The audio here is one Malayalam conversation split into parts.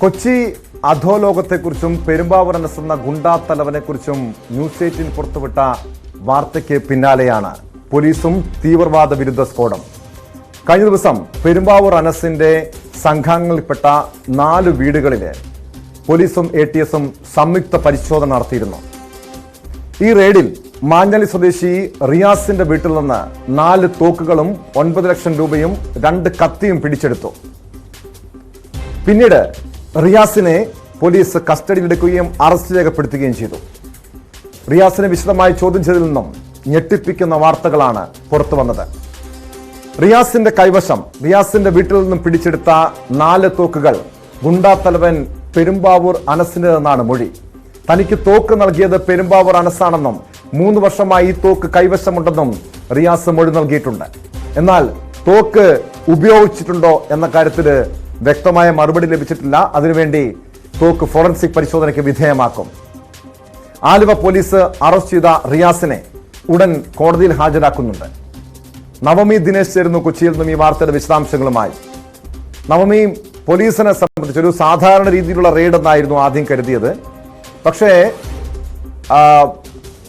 കൊച്ചി അധോലോകത്തെക്കുറിച്ചും പെരുമ്പാവൂർ എന്ന ഗുണ്ടാ തലവനെക്കുറിച്ചും ന്യൂസ് എയ്റ്റീൻ പുറത്തുവിട്ട വാർത്തയ്ക്ക് പിന്നാലെയാണ്. പോലീസും തീവ്രവാദ വിരുദ്ധ സ്ഫോടം കഴിഞ്ഞ ദിവസം പെരുമ്പാവൂർ അനസിന്റെ സംഘാംഗങ്ങളിൽപ്പെട്ട നാല് വീടുകളിൽ പോലീസും എ ടി എസും സംയുക്ത പരിശോധന നടത്തിയിരുന്നു. ഈ റെയ്ഡിൽ മാഞ്ഞാലി സ്വദേശി റിയാസിന്റെ വീട്ടിൽ നിന്ന് നാല് തോക്കുകളും ഒൻപത് ലക്ഷം രൂപയും രണ്ട് കത്തിയും പിടിച്ചെടുത്തു. പിന്നീട് റിയാസിനെ പോലീസ് കസ്റ്റഡിയിൽ എടുക്കുകയും അറസ്റ്റ് രേഖപ്പെടുത്തുകയും ചെയ്തു. റിയാസിനെ വിശദമായി ചോദ്യം ചെയ്തതിൽ നിന്നും ഞെട്ടിപ്പിക്കുന്ന വാർത്തകളാണ് പുറത്തു വന്നത്. റിയാസിന്റെ കൈവശം റിയാസിന്റെ വീട്ടിൽ നിന്നും പിടിച്ചെടുത്ത നാല് തോക്കുകൾ ഗുണ്ടാ തലവൻ പെരുമ്പാവൂർ അനസിന്റെതെന്നാണ് മൊഴി. തനിക്ക് തോക്ക് നൽകിയത് പെരുമ്പാവൂർ അനസാണെന്നും മൂന്ന് വർഷമായി ഈ തോക്ക് കൈവശമുണ്ടെന്നും റിയാസ് മൊഴി നൽകിയിട്ടുണ്ട്. എന്നാൽ തോക്ക് ഉപയോഗിച്ചിട്ടുണ്ടോ എന്ന കാര്യത്തിൽ വ്യക്തമായ മറുപടി ലഭിച്ചിട്ടില്ല. അതിനുവേണ്ടി തോക്ക് ഫോറൻസിക് പരിശോധനയ്ക്ക് വിധേയമാക്കും. ആലുവ പോലീസ് അറസ്റ്റ് ചെയ്ത റിയാസിനെ ഉടൻ കോടതിയിൽ ഹാജരാക്കുന്നുണ്ട്. നവമി ദിനേശ് ചേരുന്നു കൊച്ചിയിൽ നിന്നും ഈ വാർത്തയുടെ വിശദാംശങ്ങളുമായി. നവമി പോലീസിനെ സംബന്ധിച്ച് ഒരു സാധാരണ രീതിയിലുള്ള റെയ്ഡ് എന്നായിരുന്നു ആദ്യം കരുതിയത്. പക്ഷേ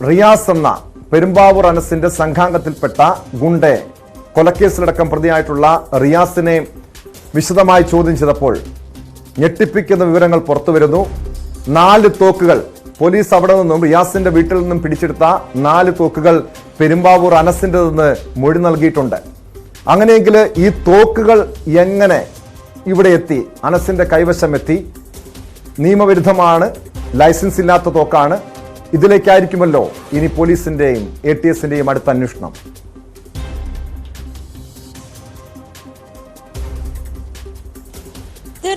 റിയാസ് എന്ന പെരുമ്പാവൂർ അനസിന്റെ സംഘാംഗത്തിൽപ്പെട്ട ഗുണ്ടെ കൊലക്കേസിലടക്കം പ്രതിയായിട്ടുള്ള റിയാസിനെ വിശദമായി ചോദ്യം ചെയ്തപ്പോൾ ഞെട്ടിപ്പിക്കുന്ന വിവരങ്ങൾ പുറത്തു വരുന്നു. നാല് തോക്കുകൾ പോലീസ് അവിടെ നിന്നും റിയാസിന്റെ വീട്ടിൽ നിന്നും പിടിച്ചെടുത്ത നാല് തോക്കുകൾ പെരുമ്പാവൂർ അനസിന്റെ നിന്ന് മൊഴി നൽകിയിട്ടുണ്ട്. അങ്ങനെയെങ്കിൽ ഈ തോക്കുകൾ എങ്ങനെ ഇവിടെ എത്തി? അനസിന്റെ കൈവശം എത്തി. നിയമവിരുദ്ധമാണ് ലൈസൻസ് ഇല്ലാത്ത തോക്കാണ്. ഇതിലേക്കായിരിക്കുമല്ലോ ഇനി പോലീസിന്റെയും എ ടി എസിന്റെയും അടുത്ത അന്വേഷണം.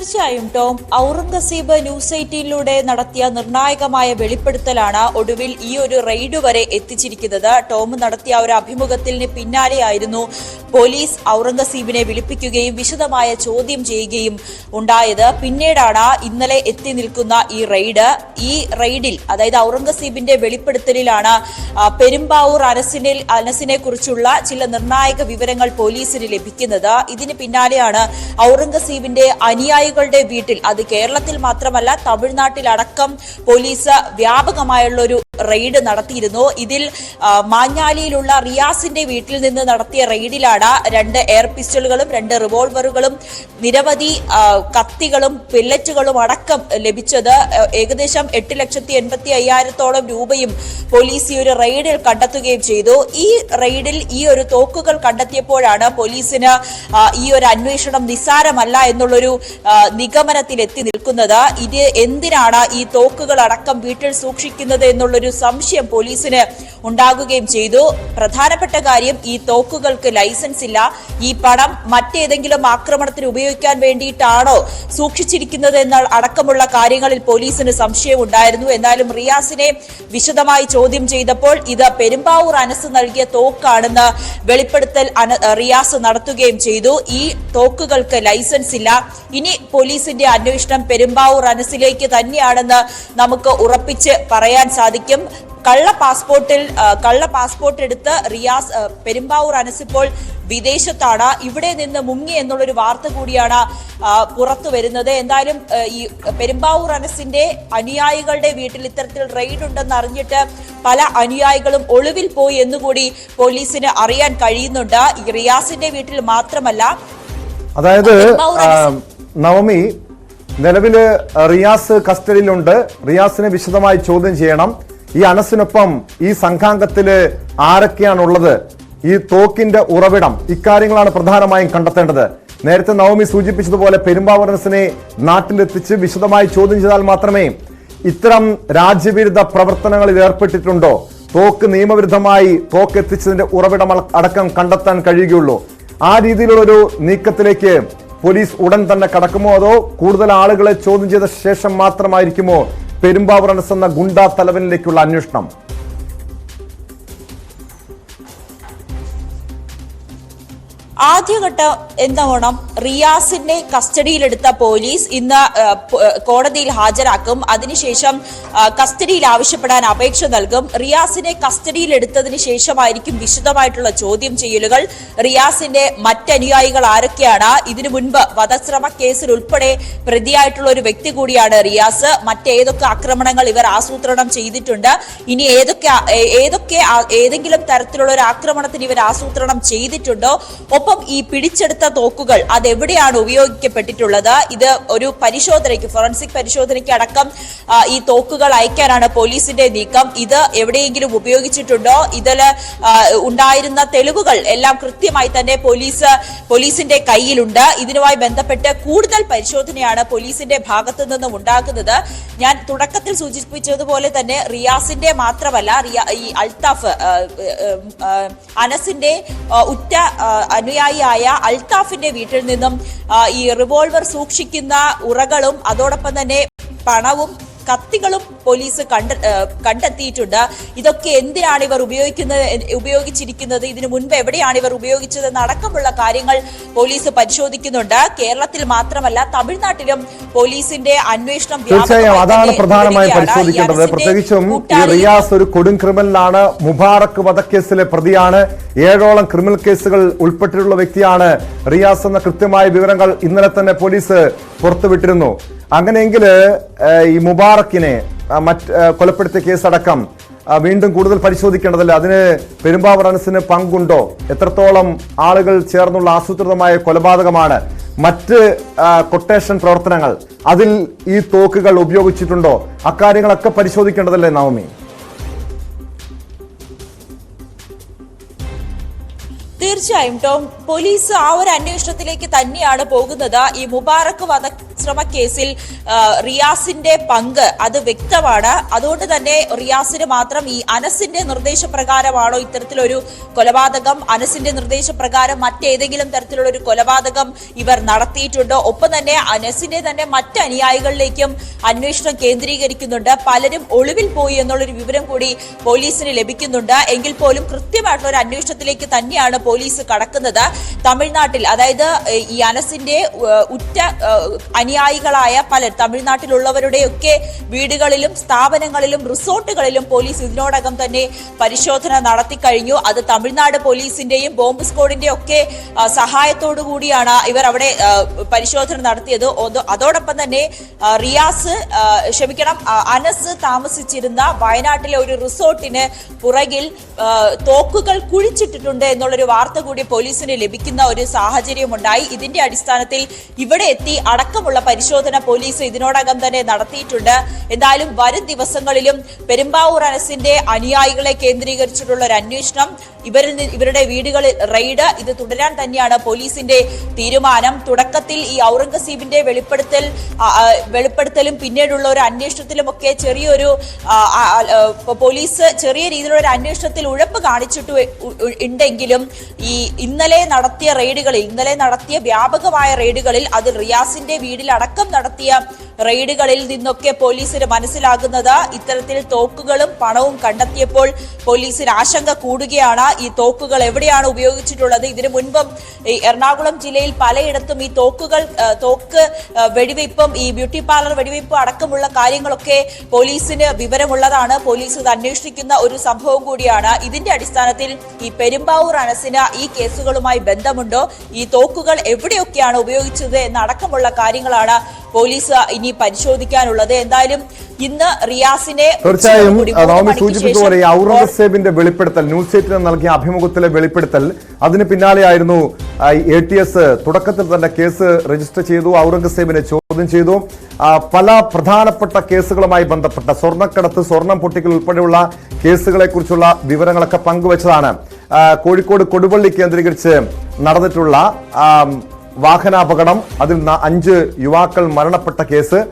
തീർച്ചയായും ടോം. ഔറംഗസീബ് ന്യൂസ് എയ്റ്റീനിലൂടെ നടത്തിയ നിർണായകമായ വെളിപ്പെടുത്തലാണ് ഒടുവിൽ ഈ ഒരു റെയ്ഡ് വരെ എത്തിച്ചിരിക്കുന്നത്. ടോം നടത്തിയ ഒരു അഭിമുഖത്തിന് പിന്നാലെയായിരുന്നു പോലീസ് ഔറംഗസീബിനെ വിളിപ്പിക്കുകയും വിശദമായ ചോദ്യം ചെയ്യുകയും ഉണ്ടായത്. പിന്നീടാണ് ഇന്നലെ എത്തി നിൽക്കുന്ന ഈ റെയ്ഡ്. ഈ റെയ്ഡിൽ അതായത് ഔറംഗസീബിന്റെ വെളിപ്പെടുത്തലിലാണ് പെരുമ്പാവൂർ അനസിനെ അനസിനെ കുറിച്ചുള്ള ചില നിർണായക വിവരങ്ങൾ പോലീസിന് ലഭിക്കുന്നത്. ഇതിന് പിന്നാലെയാണ് ഔറംഗസീബിന്റെ അനുയായികളുടെ വീട്ടിൽ. അത് കേരളത്തിൽ മാത്രമല്ല തമിഴ്നാട്ടിലടക്കം പോലീസ് വ്യാപകമായുള്ള ഒരു റെയ്ഡ് നടത്തിയിരുന്നു. ഇതിൽ മാഞ്ഞാലിയിലുള്ള റിയാസിന്റെ വീട്ടിൽ നിന്ന് നടത്തിയ റെയ്ഡിലാണ് രണ്ട് എയർ പിസ്റ്റളുകളും രണ്ട് റിവോൾവറുകളും നിരവധി കത്തികളും പില്ലറ്റുകളും അടക്കം ലഭിച്ചത്. ഏകദേശം എട്ട് ലക്ഷത്തി എൺപത്തി അയ്യായിരത്തോളം രൂപയും പോലീസ് ഈ ഒരു റെയ്ഡിൽ കണ്ടെത്തുകയും ചെയ്തു. ഈ റെയ്ഡിൽ ഈ ഒരു തോക്കുകൾ കണ്ടെത്തിയപ്പോഴാണ് പോലീസിന് ഈ ഒരു അന്വേഷണം നിസ്സാരമല്ല എന്നുള്ളൊരു നിഗമനത്തിൽ എത്തി നിൽക്കുന്നത്. ഇത് എന്തിനാണ് ഈ തോക്കുകൾ അടക്കം വീട്ടിൽ സൂക്ഷിക്കുന്നത് എന്നുള്ളൊരു സംശയം പോലീസിന് ഉണ്ടാകുകയും ചെയ്തു. പ്രധാനപ്പെട്ട കാര്യം ഈ തോക്കുകൾക്ക് ലൈസൻസ് ഇല്ല. ഈ പണം മറ്റേതെങ്കിലും ആക്രമണത്തിന് ഉപയോഗിക്കാൻ വേണ്ടിയിട്ടാണോ സൂക്ഷിച്ചിരിക്കുന്നത് എന്ന അടക്കമുള്ള കാര്യങ്ങളിൽ പോലീസിന് സംശയം ഉണ്ടായിരുന്നു. എന്നാലും റിയാസിനെ വിശദമായി ചോദ്യം ചെയ്തപ്പോൾ ഇത് പെരുമ്പാവൂർ അനസ് നൽകിയ തോക്കാണെന്ന് വെളിപ്പെടുത്തൽ റിയാസ് നടത്തുകയും ചെയ്തു. ഈ തോക്കുകൾക്ക് ലൈസൻസ് ഇല്ല. ഇനി പോലീസിന്റെ അന്വേഷണം പെരുമ്പാവൂർ അനസിലേക്ക് തന്നെയാണെന്ന് നമുക്ക് ഉറപ്പിച്ച് പറയാൻ സാധിക്കും. കള്ള പാസ്പോർട്ടിൽ കള്ള പാസ്പോർട്ട് എടുത്ത് റിയാസ് പെരുമ്പാവൂർ അനസിപ്പോൾ വിദേശത്താണ്. ഇവിടെ നിന്ന് മുങ്ങി എന്നുള്ളൊരു വാർത്ത കൂടിയാണ് പുറത്തു വരുന്നത്. എന്തായാലും ഈ പെരുമ്പാവൂർ അനസിന്റെ അനുയായികളുടെ വീട്ടിൽ ഇത്തരത്തിൽ റെയ്ഡ് ഉണ്ടെന്ന് അറിഞ്ഞിട്ട് പല അനുയായികളും ഒളിവിൽ പോയി എന്നുകൂടി പോലീസിന് അറിയാൻ കഴിയുന്നുണ്ട്. ഈ റിയാസിന്റെ വീട്ടിൽ മാത്രമല്ല അതായത് നവമി നിലവിൽ റിയാസ് കസ്റ്റഡിയിലുണ്ട്. റിയാസിനെ വിശദമായി ചോദ്യം ചെയ്യണം. ഈ അനസിനൊപ്പം ഈ സംഘാംഗത്തിൽ ആരൊക്കെയാണുള്ളത്? ഈ തോക്കിന്റെ ഉറവിടം ഇക്കാര്യങ്ങളാണ് പ്രധാനമായും കണ്ടെത്തേണ്ടത്. നേരത്തെ നവമി സൂചിപ്പിച്ചതുപോലെ പെരുമ്പാവൂർ അനസിനെ നാട്ടിലെത്തിച്ച് വിശദമായി ചോദ്യം ചെയ്താൽ മാത്രമേ ഇത്തരം രാജ്യവിരുദ്ധ പ്രവർത്തനങ്ങളിൽ ഏർപ്പെട്ടിട്ടുണ്ടോ? തോക്ക് നിയമവിരുദ്ധമായി തോക്ക് എത്തിച്ചതിന്റെ ഉറവിടം അടക്കം കണ്ടെത്താൻ കഴിയുകയുള്ളൂ. ആ രീതിയിലുള്ളൊരു നീക്കത്തിലേക്ക് പോലീസ് ഉടൻ തന്നെ കടക്കുമോ? അതോ കൂടുതൽ ആളുകളെ ചോദ്യം ചെയ്ത ശേഷം മാത്രമായിരിക്കുമോ പെരുമ്പാവൂർ അനസ് എന്ന ഗുണ്ടാ തലവനിലേക്കുള്ള അന്വേഷണം. ആദ്യഘട്ടം എന്നോണം റിയാസിനെ കസ്റ്റഡിയിലെടുത്ത പോലീസ് ഇന്ന് കോടതിയിൽ ഹാജരാക്കും. അതിനുശേഷം കസ്റ്റഡിയിൽ ആവശ്യപ്പെടാൻ അപേക്ഷ നൽകും. റിയാസിനെ കസ്റ്റഡിയിലെടുത്തതിന് ശേഷമായിരിക്കും വിശദമായിട്ടുള്ള ചോദ്യം ചെയ്യലുകൾ. റിയാസിന്റെ മറ്റനുയായികൾ ആരൊക്കെയാണ്? ഇതിനു മുൻപ് വധശ്രമ കേസിൽ ഉൾപ്പെടെ പ്രതിയായിട്ടുള്ള ഒരു വ്യക്തി കൂടിയാണ് റിയാസ്. മറ്റേതൊക്കെ ആക്രമണങ്ങൾ ഇവർ ആസൂത്രണം ചെയ്തിട്ടുണ്ട്. ഇനി ഏതൊക്കെ ഏതൊക്കെ ഏതെങ്കിലും തരത്തിലുള്ള ഒരു ആക്രമണത്തിന് ഇവർ ആസൂത്രണം ചെയ്തിട്ടുണ്ടോ? ഒപ്പം ഈ പിടിച്ചെടുത്ത തോക്കുകൾ അതെവിടെയാണ് ഉപയോഗിക്കപ്പെട്ടിട്ടുള്ളത്? ഇത് ഒരു പരിശോധനയ്ക്ക് ഫോറൻസിക് പരിശോധനയ്ക്ക് അടക്കം ഈ തോക്കുകൾ അയക്കാനാണ് പോലീസിന്റെ നീക്കം. ഇത് എവിടെയെങ്കിലും ഉപയോഗിച്ചിട്ടുണ്ടോ? ഇതിൽ ഉണ്ടായിരുന്ന തെളിവുകൾ എല്ലാം കൃത്യമായി തന്നെ പോലീസ് പോലീസിന്റെ കയ്യിലുണ്ട്. ഇതിനുമായി ബന്ധപ്പെട്ട് കൂടുതൽ പരിശോധനയാണ് പോലീസിന്റെ ഭാഗത്തു നിന്നും ഉണ്ടാക്കുന്നത് ഞാൻ തുടക്കത്തിൽ സൂചിപ്പിച്ചതുപോലെ തന്നെ റിയാസിന്റെ മാത്രമല്ല റിയ- ഈ അൽത്താഫ് അനസിന്റെ ഉറ്റ ആ, അനുയായിയായ അൽത്താഫിന്റെ വീട്ടിൽ നിന്നും ഈ റിവോൾവർ സൂക്ഷിക്കുന്ന ഉറകളും അതോടൊപ്പം തന്നെ പണവും കത്തികളും പോലീസ് കണ്ട കണ്ടെത്തിയിട്ടുണ്ട്. ഇതൊക്കെ എന്തിനാണ് ഇവർ ഉപയോഗിക്കുന്നത് ഉപയോഗിച്ചിരിക്കുന്നത്? ഇതിനു മുൻപ് എവിടെയാണ് ഇവർ ഉപയോഗിച്ചതെന്ന് അടക്കമുള്ള കാര്യങ്ങൾ പോലീസ് പരിശോധിക്കുന്നുണ്ട്. കേരളത്തിൽ മാത്രമല്ല തമിഴ്നാട്ടിലും പോലീസിന്റെ അന്വേഷണം തീർച്ചയായും അതാണ് പ്രധാനമായി. പരിശോധിക്കേണ്ടത്. പ്രത്യേകിച്ചും ഈ റിയാസ് ഒരു കൊടും ക്രിമിനലാണ്. മുബാറക് വധക്കേസിലെ പ്രതിയാണ്. ഏഴോളം ക്രിമിനൽ കേസുകൾ ഉൾപ്പെട്ടിട്ടുള്ള വ്യക്തിയാണ് റിയാസ് എന്ന കൃത്യമായ വിവരങ്ങൾ ഇന്നലെ തന്നെ പോലീസ് പുറത്തുവിട്ടിരുന്നു. അങ്ങനെയെങ്കിൽ ഈ മുബാറക്കിനെ മറ്റ് കൊലപ്പെടുത്തിയ കേസടക്കം വീണ്ടും കൂടുതൽ പരിശോധിക്കേണ്ടതല്ല? അതിന് പെരുമ്പാവൂർ അനസിന് പങ്കുണ്ടോ? എത്രത്തോളം ആളുകൾ ചേർന്നുള്ള ആസൂത്രിതമായ കൊലപാതകമാണ്? മറ്റ് കൊട്ടേഷൻ പ്രവർത്തനങ്ങൾ അതിൽ ഈ തോക്കുകൾ ഉപയോഗിച്ചിട്ടുണ്ടോ? അക്കാര്യങ്ങളൊക്കെ പരിശോധിക്കേണ്ടതല്ലേ നവമി? തീർച്ചയായും ടോം. പോലീസ് ആ ഒരു അന്വേഷണത്തിലേക്ക് തന്നെയാണ് പോകുന്നത്. ഈ മുബാറക്ക് വധശ്രമ കേസിൽ റിയാസിന്റെ പങ്ക് അത് വ്യക്തമാണ്. അതുകൊണ്ട് തന്നെ റിയാസിന് മാത്രം ഈ അനസിന്റെ നിർദ്ദേശപ്രകാരമാണോ ഇത്തരത്തിലൊരു കൊലപാതകം? അനസിന്റെ നിർദ്ദേശപ്രകാരം മറ്റേതെങ്കിലും തരത്തിലുള്ള ഒരു കൊലപാതകം ഇവർ നടത്തിയിട്ടുണ്ടോ? ഒപ്പം തന്നെ അനസിന്റെ തന്നെ മറ്റ് അനുയായികളിലേക്കും അന്വേഷണം കേന്ദ്രീകരിക്കുന്നുണ്ട്. പലരും ഒളിവിൽ പോയി എന്നുള്ളൊരു വിവരം കൂടി പോലീസിന് ലഭിക്കുന്നുണ്ട്. എങ്കിൽ പോലും കൃത്യമായിട്ടുള്ള ഒരു അന്വേഷണത്തിലേക്ക് തന്നെയാണ് പോലീസ് കടക്കുന്നത്. തമിഴ്നാട്ടിൽ അതായത് ഈ അനസിന്റെ ഉറ്റ അനുയായികളായ പലർ തമിഴ്നാട്ടിലുള്ളവരുടെയൊക്കെ വീടുകളിലും സ്ഥാപനങ്ങളിലും റിസോർട്ടുകളിലും പോലീസ് ഇതിനോടകം തന്നെ പരിശോധന നടത്തി കഴിഞ്ഞു. അത് തമിഴ്നാട് പോലീസിന്റെയും ബോംബ് സ്ക്വാഡിന്റെ ഒക്കെ സഹായത്തോടു കൂടിയാണ് ഇവർ അവിടെ പരിശോധന നടത്തിയത്. അതോടൊപ്പം തന്നെ റിയാസ് ക്ഷമിക്കണം അനസ് താമസിച്ചിരുന്ന വയനാട്ടിലെ ഒരു റിസോർട്ടിന് പുറകിൽ തോക്കുകൾ കുഴിച്ചിട്ടിട്ടുണ്ട് എന്നുള്ളൊരു വാർത്ത കൂടി പോലീസിന് ലഭിക്കുന്ന ഒരു സാഹചര്യമുണ്ടായി. ഇതിന്റെ അടിസ്ഥാനത്തിൽ ഇവിടെ എത്തി അടക്കമുള്ള പരിശോധന പോലീസ് ഇതിനോടകം തന്നെ നടത്തിയിട്ടുണ്ട്. എന്തായാലും വരും ദിവസങ്ങളിലും പെരുമ്പാവൂർ അനസിന്റെ അനുയായികളെ കേന്ദ്രീകരിച്ചിട്ടുള്ള ഒരു അന്വേഷണം ഇവരിൽ ഇവരുടെ വീടുകളിൽ റെയ്ഡ് ഇത് തുടരാൻ തന്നെയാണ് പോലീസിന്റെ തീരുമാനം. തുടക്കത്തിൽ ഈ ഔറംഗസീബിന്റെ വെളിപ്പെടുത്തൽ വെളിപ്പെടുത്തലും പിന്നീടുള്ള ഒരു അന്വേഷണത്തിലും ഒക്കെ ചെറിയൊരു പോലീസ് ചെറിയ രീതിയിലുള്ള ഒരു അന്വേഷണത്തിൽ ഉഴപ്പ് കാണിച്ചിട്ട് ഉണ്ടെങ്കിലും ഈ ഇന്നലെ നടത്തിയ റെയ്ഡുകളിൽ ഇന്നലെ നടത്തിയ വ്യാപകമായ റെയ്ഡുകളിൽ അത് റിയാസിന്റെ വീടിലടക്കം നടത്തിയ റെയ്ഡുകളിൽ നിന്നൊക്കെ പോലീസിന് മനസ്സിലാകുന്നത് ഇത്തരത്തിൽ തോക്കുകളും പണവും കണ്ടെത്തിയപ്പോൾ പോലീസിന് ആശങ്ക കൂടുകയാണ്. ഈ തോക്കുകൾ എവിടെയാണ് ഉപയോഗിച്ചിട്ടുള്ളത്? ഇതിനു മുൻപും എറണാകുളം ജില്ലയിൽ പലയിടത്തും ഈ തോക്കുകൾ തോക്ക് ആ, വെടിവയ്പും ഈ ബ്യൂട്ടി പാർലർ വെടിവയ്പും അടക്കമുള്ള കാര്യങ്ങളൊക്കെ പോലീസിന് വിവരമുള്ളതാണ്. പോലീസ് ഇത് അന്വേഷിക്കുന്ന ഒരു സംഭവം കൂടിയാണ്. ഇതിന്റെ അടിസ്ഥാനത്തിൽ ഈ പെരുമ്പാവൂർ അനസിന് ഈ കേസുകളുമായി ബന്ധമുണ്ടോ? ഈ തോക്കുകൾ എവിടെയൊക്കെയാണ് ഉപയോഗിച്ചത് എന്നടക്കമുള്ള കാര്യങ്ങളാണ് പോലീസ് ഇനി പരിശോധിക്കാനുള്ളത്. എന്തായാലും ഇന്ന് റിയാസിനെ തീർച്ചയായും നവമി സൂചിപ്പിച്ചതുപോലെ ഔറംഗസേബിന്റെ വെളിപ്പെടുത്തൽ ന്യൂസ് എയ്റ്റിന് നൽകിയ അഭിമുഖത്തിലെ വെളിപ്പെടുത്തൽ അതിന് പിന്നാലെയായിരുന്നു എ ടി എസ് തുടക്കത്തിൽ തന്നെ കേസ് രജിസ്റ്റർ ചെയ്തു ഔറംഗസേബിനെ ചോദ്യം ചെയ്തു. പല പ്രധാനപ്പെട്ട കേസുകളുമായി ബന്ധപ്പെട്ട സ്വർണക്കടത്ത് സ്വർണം പൊട്ടിക്കൽ ഉൾപ്പെടെയുള്ള കേസുകളെ കുറിച്ചുള്ള വിവരങ്ങളൊക്കെ പങ്കുവച്ചതാണ്. കോഴിക്കോട് കൊടുവള്ളി കേന്ദ്രീകരിച്ച് നടന്നിട്ടുള്ള വാഹനാപകടം. അതിൽ അഞ്ച് യുവാക്കൾ മരണപ്പെട്ട കേസ്.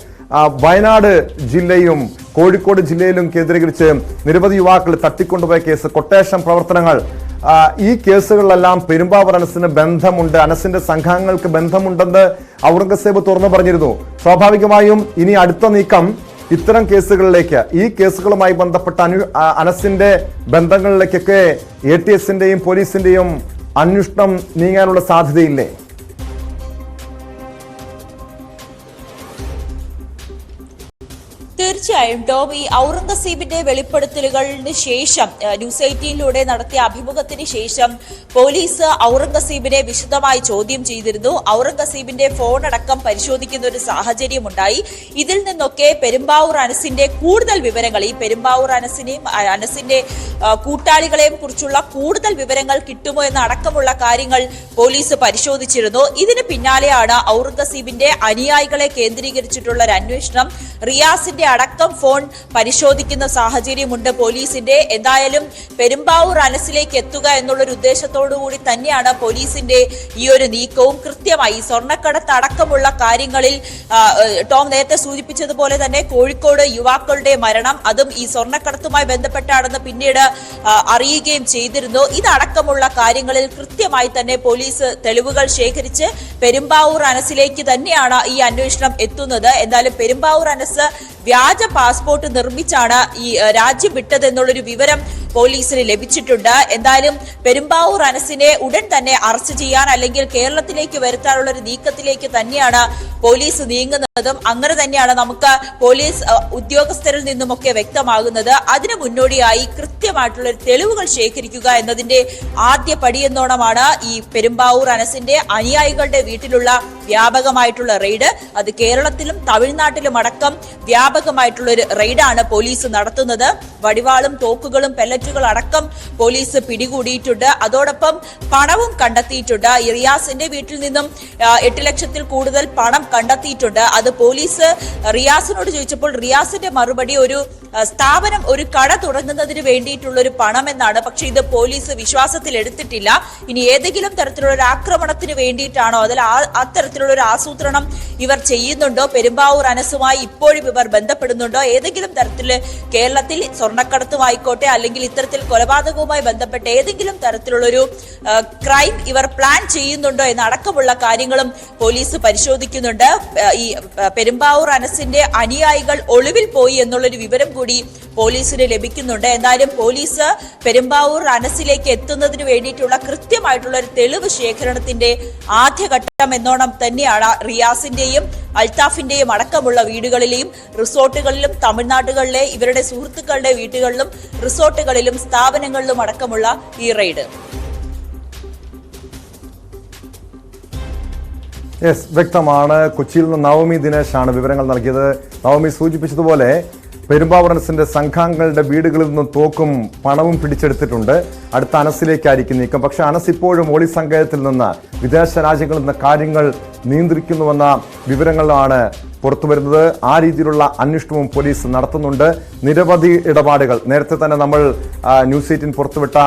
വയനാട് ജില്ലയും കോഴിക്കോട് ജില്ലയിലും കേന്ദ്രീകരിച്ച് നിരവധി യുവാക്കൾ തട്ടിക്കൊണ്ടുപോയ കേസ്. കൊട്ടേഷൻ പ്രവർത്തനങ്ങൾ. ഈ കേസുകളിലെല്ലാം പെരുമ്പാവൂർ അനസിന് ബന്ധമുണ്ട്. അനസിന്റെ സംഘങ്ങൾക്ക് ബന്ധമുണ്ടെന്ന് ഔറംഗസേബ് തുറന്നു പറഞ്ഞിരുന്നു. സ്വാഭാവികമായും ഇനി അടുത്ത നീക്കം ഇത്തരം കേസുകളിലേക്ക്. ഈ കേസുകളുമായി ബന്ധപ്പെട്ട അനു അനസിന്റെ ബന്ധങ്ങളിലേക്കൊക്കെ എ ടി എസിന്റെയും പോലീസിന്റെയും അന്വേഷണം നീങ്ങാനുള്ള സാധ്യതയില്ലേ? ടോം ഈ ഔറംഗസീബിന്റെ വെളിപ്പെടുത്തലുകളിന് ശേഷം ന്യൂസ് എയ്റ്റീനിലൂടെ നടത്തിയ അഭിമുഖത്തിന് ശേഷം പോലീസ് ഔറംഗസീബിനെ വിശദമായി ചോദ്യം ചെയ്തിരുന്നു. ഔറംഗസീബിന്റെ ഫോൺ അടക്കം പരിശോധിക്കുന്ന ഒരു സാഹചര്യം ഉണ്ടായി ഇതിൽ നിന്നൊക്കെ പെരുമ്പാവൂർ അനസിന്റെ കൂടുതൽ വിവരങ്ങൾ ഈ പെരുമ്പാവൂർ അനസിനെയും അനസിന്റെ കൂട്ടാളികളെയും കുറിച്ചുള്ള കൂടുതൽ വിവരങ്ങൾ കിട്ടുമോ എന്ന അടക്കമുള്ള കാര്യങ്ങൾ പോലീസ് പരിശോധിച്ചിരുന്നു. ഇതിന് പിന്നാലെയാണ് ഔറംഗസീബിന്റെ അനുയായികളെ കേന്ദ്രീകരിച്ചിട്ടുള്ള ഒരു അന്വേഷണം. റിയാസിന്റെ അടക്കം ഫോൺ പരിശോധിക്കുന്ന സാഹചര്യമുണ്ട് പോലീസിന്റെ. എന്തായാലും പെരുമ്പാവൂർ അനസിലേക്ക് എത്തുക എന്നുള്ളൊരു ഉദ്ദേശത്തോടു കൂടി തന്നെയാണ് പോലീസിന്റെ ഈ ഒരു നീക്കവും. കൃത്യമായി സ്വർണക്കടത്ത് അടക്കമുള്ള കാര്യങ്ങളിൽ ടോം നേരത്തെ സൂചിപ്പിച്ചതുപോലെ തന്നെ കോഴിക്കോട് യുവാക്കളുടെ മരണം അതും ഈ സ്വർണക്കടത്തുമായി ബന്ധപ്പെട്ടാണെന്ന് പിന്നീട് അറിയുകയും ചെയ്തിരുന്നു. ഇതടക്കമുള്ള കാര്യങ്ങളിൽ കൃത്യമായി തന്നെ പോലീസ് തെളിവുകൾ ശേഖരിച്ച് പെരുമ്പാവൂർ അനസിലേക്ക് തന്നെയാണ് ഈ അന്വേഷണം എത്തുന്നത്. എന്തായാലും പെരുമ്പാവൂർ അനസ് വ്യാജ പാസ്പോർട്ട് നിർമ്മിച്ചാണ് ഈ രാജ്യം വിട്ടതെന്നുള്ളൊരു വിവരം പോലീസിന് ലഭിച്ചിട്ടുണ്ട്. എന്തായാലും പെരുമ്പാവൂർ അനസിനെ ഉടൻ തന്നെ അറസ്റ്റ് ചെയ്യാൻ അല്ലെങ്കിൽ കേരളത്തിലേക്ക് വരുത്താനുള്ള ഒരു നീക്കത്തിലേക്ക് തന്നെയാണ് പോലീസ് നീങ്ങുന്നതും. അങ്ങനെ തന്നെയാണ് നമുക്ക് പോലീസ് ഉദ്യോഗസ്ഥരിൽ നിന്നുമൊക്കെ വ്യക്തമാകുന്നത്. അതിനു മുന്നോടിയായി കൃത്യമായിട്ടുള്ള തെളിവുകൾ ശേഖരിക്കുക എന്നതിന്റെ ആദ്യ പടിയെന്നോണമാണ് ഈ പെരുമ്പാവൂർ അനസിന്റെ അനുയായികളുടെ വീട്ടിലുള്ള വ്യാപകമായിട്ടുള്ള റെയ്ഡ്. അത് കേരളത്തിലും തമിഴ്നാട്ടിലും അടക്കം വ്യാപകമായിട്ടുള്ള ഒരു റെയ്ഡാണ് പോലീസ് നടത്തുന്നത്. വടിവാളും തോക്കുകളും പെല്ലറ്റുകൾ അടക്കം പോലീസ് പിടികൂടിയിട്ടുണ്ട്. അതോടൊപ്പം പണവും കണ്ടെത്തിയിട്ടുണ്ട്. റിയാസിന്റെ വീട്ടിൽ നിന്നും എട്ട് ലക്ഷത്തിൽ കൂടുതൽ പണം കണ്ടെത്തിയിട്ടുണ്ട്. അത് പോലീസ് റിയാസിനോട് ചോദിച്ചപ്പോൾ റിയാസിന്റെ മറുപടി ഒരു സ്ഥാപനം ഒരു കട തുടങ്ങുന്നതിന് വേണ്ടിയിട്ടുള്ള ഒരു പണം എന്നാണ്. പക്ഷെ ഇത് പോലീസ് വിശ്വാസത്തിൽ എടുത്തിട്ടില്ല. ഇനി ഏതെങ്കിലും തരത്തിലുള്ള ഒരു ആക്രമണത്തിന് വേണ്ടിയിട്ടാണോ? അതിൽ അത്തരത്തിലുള്ള ഒരു ആസൂത്രണം ഇവർ ചെയ്യുന്നുണ്ടോ? പെരുമ്പാവൂർ അനസുമായി ഇപ്പോഴും ഇവർ ബന്ധപ്പെടുന്നുണ്ടോ? ഏതെങ്കിലും തരത്തിൽ കേരളത്തിൽ സ്വർണക്കടത്തുമായിക്കോട്ടെ അല്ലെങ്കിൽ ഇത്തരത്തിൽ കൊലപാതകവുമായി ബന്ധപ്പെട്ട് ഏതെങ്കിലും തരത്തിലുള്ളൊരു ക്രൈം ഇവർ പ്ലാൻ ചെയ്യുന്നുണ്ടോ എന്നടക്കമുള്ള കാര്യങ്ങളും പോലീസ് പരിശോധിക്കുന്നുണ്ട്. ഈ പെരുമ്പാവൂർ അനസിന്റെ അനുയായികൾ ഒളിവിൽ പോയി എന്നുള്ളൊരു വിവരം കൂടി പോലീസിന് ലഭിക്കുന്നുണ്ട്. എന്നാലും പോലീസ് പെരുമ്പാവൂർ അനസിലേക്ക് എത്തുന്നതിന് വേണ്ടിയിട്ടുള്ള കൃത്യമായിട്ടുള്ള ഒരു തെളിവ് ശേഖരണത്തിന്റെ ആദ്യഘട്ടം എന്നോണം തന്നെയാണ് റിയാസിന്റെയും അൽത്താഫിന്റെയും അടക്കമുള്ള വീടുകളിലെയും റിസോർട്ടുകളിലും തമിഴ്നാട്ടുകളിലെ ഇവരുടെ സുഹൃത്തുക്കളുടെ വീടുകളിലും റിസോർട്ടുകളിലും സ്ഥാപനങ്ങളിലും അടക്കമുള്ള ഈ റെയ്ഡ്. യെസ് വ്യക്തമാണ്. കൊച്ചിയിൽ നിന്ന് നവമി ദിനേശാണ് വിവരങ്ങൾ നൽകിയത്. നവമി സൂചിപ്പിച്ചതുപോലെ പെരുമ്പാവൂരൻസിന്റെ സംഘാംഗങ്ങളുടെ വീടുകളിൽ നിന്നും തോക്കും പണവും പിടിച്ചെടുത്തിട്ടുണ്ട്. അടുത്ത അനസിലേക്കായിരിക്കും നീക്കം. പക്ഷേ അനസ് ഇപ്പോഴും ഒളി സങ്കേതത്തിൽ നിന്ന് വിദേശ രാജ്യങ്ങളിൽ നിന്ന് കാര്യങ്ങൾ നിയന്ത്രിക്കുന്നുവെന്ന വിവരങ്ങളാണ് പുറത്തു വരുന്നത്. ആ രീതിയിലുള്ള അന്വേഷണവും പോലീസ് നടത്തുന്നുണ്ട്. നിരവധി ഇടപാടുകൾ. നേരത്തെ തന്നെ നമ്മൾ ന്യൂസ് എയ്റ്റീൻ പുറത്തുവിട്ട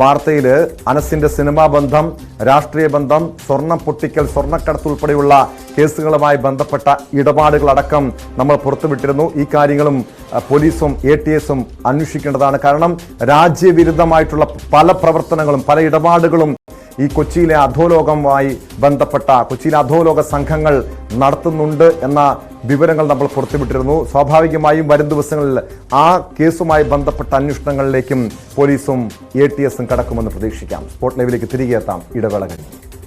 വാർത്തയിൽ അനസിന്റെ സിനിമാ ബന്ധം രാഷ്ട്രീയ ബന്ധം സ്വർണം പൊട്ടിക്കൽ സ്വർണക്കടത്ത് ഉൾപ്പെടെയുള്ള കേസുകളുമായി ബന്ധപ്പെട്ട ഇടപാടുകളടക്കം നമ്മൾ പുറത്തുവിട്ടിരുന്നു. ഈ കാര്യങ്ങളും പോലീസും എ ടി എസും അന്വേഷിക്കേണ്ടതാണ്. കാരണം രാജ്യവിരുദ്ധമായിട്ടുള്ള പല പ്രവർത്തനങ്ങളും പല ഇടപാടുകളും ഈ കൊച്ചിയിലെ അധോലോകവുമായി ബന്ധപ്പെട്ട കൊച്ചിയിലെ അധോലോക സംഘങ്ങൾ നടത്തുന്നുണ്ട് എന്ന വിവരങ്ങൾ നമ്മൾ പുറത്തുവിട്ടിരുന്നു. സ്വാഭാവികമായും വരും ദിവസങ്ങളിൽ ആ കേസുമായി ബന്ധപ്പെട്ട അന്വേഷണങ്ങളിലേക്കും പോലീസും എ ടി എസും കടക്കുമെന്ന് പ്രതീക്ഷിക്കാം. സ്പോട്ട് ലൈവിലേക്ക് തിരികെ എത്താം. ഇടവേള കഴിഞ്ഞു.